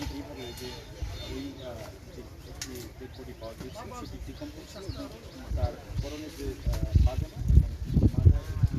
এইভাবে যে আহ, যে একটি ডেড বডি পাওয়া গিয়েছিল সেটি তার পরনে যে আহ, পাজামা এবং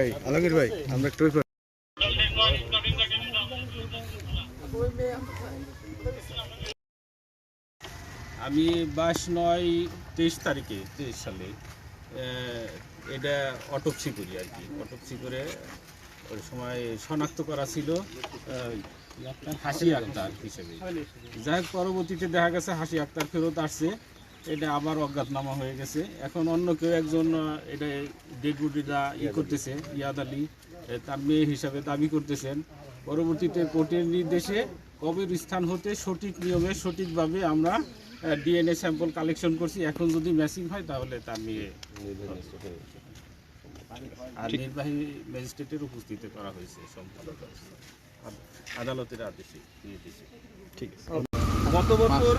এই, আলমগীর ভাই, আমরা একটু আমি বাইশ নয় তেইশ তারিখে, তেইশ সালে এটা অটোপসি করি আর কি। অটোপসি করে ওই সময় শনাক্ত করা ছিল হাসি আক্তার হিসেবে। যাই হোক, পরবর্তীতে দেখা গেছে হাসি আক্তার ফেরত আসছে। এটা আবার অজ্ঞাতনামা হয়ে গেছে। এখন অন্য কেউ একজন এটা বডিটা ই করতেছে ইয়াদ আলী তার মেয়ে হিসাবে দাবি করতেছেন। পরবর্তীতে কোর্টের নির্দেশে কবির স্থান হতে সঠিক নিয়মে সঠিকভাবে আমরা ডিএনএ স্যাম্পল কালেকশন করছি। এখন যদি ম্যাচিং হয় তাহলে তার মেয়ে আর নির্বাহী ম্যাজিস্ট্রেটের উপস্থিতি করা হয়েছে আদালতের আদেশে নির্দেশে। গত বছর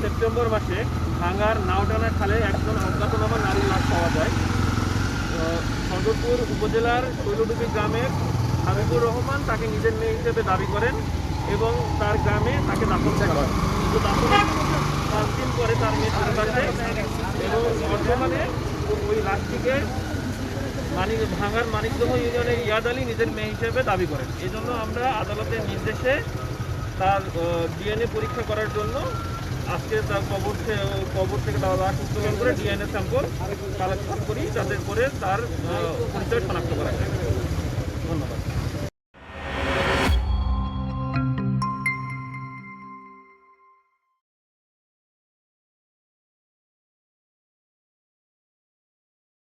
সেপ্টেম্বর মাসে ভাঙ্গার নাওডানা খালে একজন অজ্ঞাতনামা নারীর লাশ পাওয়া যায়। সদরপুর উপজেলার শৈলডুবি গ্রামের হাবিবুর রহমান তাকে নিজের মেয়ে হিসেবে দাবি করেন এবং তার গ্রামে তাকে দাফন করা হয়। কিন্তু দাফন পাঁচ দিন পরে তার মেয়ে আসে এবং বর্তমানে ওই লাশটিকে মানিক ভাঙার মানিকদহ ইউনিয়নের ইয়াদ আলী নিজের মেয়ে হিসেবে দাবি করেন। এই জন্য আমরা আদালতের নির্দেশে ডিএনএ পরীক্ষা করার জন্য আজকে তার কবর কবর থেকে তার লাশ উত্তোলন করে ডিএনএ স্যাম্পল কালেকশন করি, যাতে করে তার পরিচয় শনাক্ত করা যায়। ধন্যবাদ।